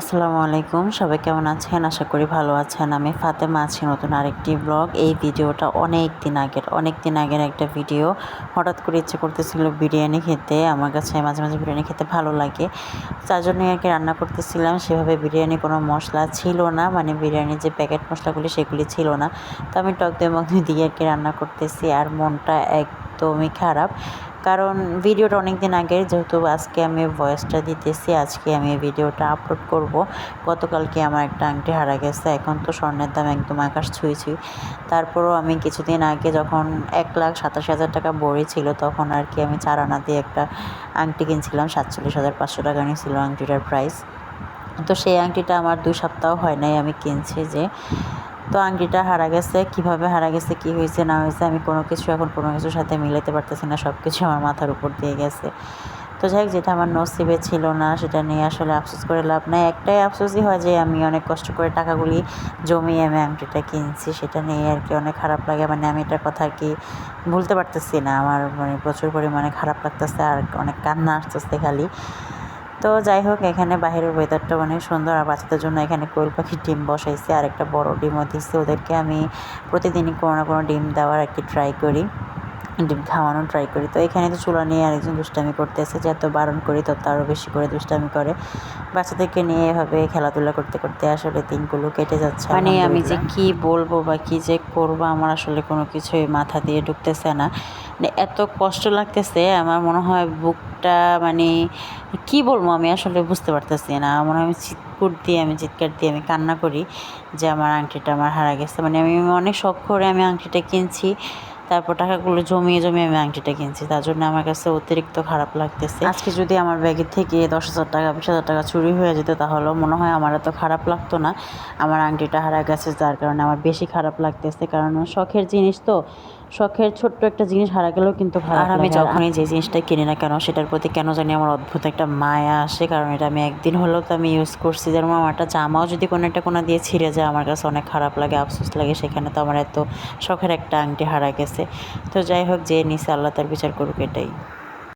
আসসালামু আলাইকুম, সবাই কেমন আছেন? আশা করি ভালো আছেন। আমি ফাতেমা আছি নতুন আরেকটি ব্লগ এই ভিডিওটা অনেক দিন আগের, অনেক দিন আগের একটা ভিডিও। হঠাৎ করে ইচ্ছে করতেছিল বিরিয়ানি খেতে। আমার কাছে মাঝে মাঝে বিরিয়ানি খেতে ভালো লাগে। তার জন্যই আর কি রান্না করতেছিলাম। সেভাবে বিরিয়ানি কোনো মশলা ছিল না। মানে বিরিয়ানির যে প্যাকেট মশলাগুলি সেগুলি ছিল না। তো আমি টক দই, মগ দিয়ে আর কি রান্না করতেছি। আর মনটা একদমই খারাপ। কারণ ভিডিওটা অনেক দিন আগের যেহেতু আজকে আমি ভয়েসটা দিতেছি, আজকে আমি ভিডিওটা আপলোড করব। গতকালকে আমার একটা আংটি হারা গেছে, এখন তো স্বর্ণের দাম একদম আকাশ ছুঁই তারপরও আমি কিছুদিন আগে যখন এক লাখ সাতাশ হাজার টাকা বড়ি ছিল, তখন আর কি আমি চার আনা দিয়ে একটা আংটি কিনছিলাম, সাতচল্লিশ হাজার পাঁচশো টাকা নিয়েছিল আংটিটার প্রাইস তো সেই আংটিটা আমার দুই সপ্তাহ হয় নাই আমি কিনছি যে। তো আংটিটা হারা গেছে, কীভাবে হারা গেছে, কি হয়েছে, না হয়েছে, আমি কোনো কিছু এখন কোনো কিছুর সাথে মিলাতে পারতেছি না সব কিছু আমার মাথার উপর দিয়ে গেছে। তো যাই যেটা আমার নসিবে ছিল না, সেটা নিয়ে আসলে আফসোস করে লাভ নাই। একটাই আফসোসই হয় যে আমি অনেক কষ্ট করে টাকাগুলি জমিয়ে আমি আংটিটা কিনছি, সেটা নিয়ে আর কি অনেক খারাপ লাগে। মানে আমি এটার কথা আর কি ভুলতে পারতেছি না। আমার মানে প্রচুর পরিমাণে খারাপ লাগতেছে আর অনেক কান্না আসতেছে খালি। তো যাই হোক, এখানে বাইরের ওয়েদারটা অনেক সুন্দর। আর বাচ্চাদের জন্য এখানে কোয়েল পাখির ডিম বসাইছে। আর একটা বড় ডিমও দিচ্ছে ওদেরকে আমি প্রতিদিনই কোনো না কোনো ডিম দেওয়ার একটি ট্রাই করি। ডিম খাওয়ানোর ট্রাই করি। তো এখানে তো চুলা নিয়ে আরেকজন দুষ্টামি করতেছে যত বারণ করি তত আরও বেশি করে দুষ্টামি করে। বাচ্চাদেরকে নিয়ে এভাবে খেলাধুলা করতে করতে আসলে দিনগুলো কেটে যাচ্ছে মানে আমি যে কি বলব বা কি যে করব আমার আসলে কোনো কিছুই মাথা দিয়ে ঢুকতেছে না। মানে এত কষ্ট লাগতেছে আমার মনে হয় বুকটা মানে কি বলব আমি আসলে বুঝতে পারতেছি না। মনে হয় আমি চিৎকুট দিয়ে আমি চিৎকার দিয়ে আমি কান্না করি যে আমার আংটিটা আমার হারা গেছে। মানে আমি অনেক শখ করে আমি আংটিটা কিনছি। তারপর টাকাগুলো জমিয়ে জমিয়ে আমি আংটিটা কিনছি। তার জন্য আমার কাছে অতিরিক্ত খারাপ লাগতেছে। আজকে যদি আমার ব্যাগের থেকে দশ হাজার টাকা, বিশ হাজার টাকা চুরি হয়ে যেত, তাহলে মনে হয় আমার এত খারাপ লাগতো না। আমার আংটিটা হারা গেছে, যার কারণে আমার বেশি খারাপ লাগতেছে। কারণ শখের জিনিস তো শখের ছোট্ট একটা জিনিস হারা গেলেও কিন্তু আর আমি যখনই যে জিনিসটা কিনি না কেন সেটার প্রতি কেন জানি আমার অদ্ভুত একটা মায়া আসে কারণ এটা আমি একদিন হলেও তো আমি ইউজ করছি। যেমন আমার একটা জামাও যদি কোনো একটা কোনো দিয়ে ছিঁড়ে যায় আমার কাছে অনেক খারাপ লাগে আফসোস লাগে সেখানে তো আমার এত শখের একটা আংটি হারা গেছে। তো যাই হোক যে নিচে আল্লাহ তার বিচার করুক এটাই।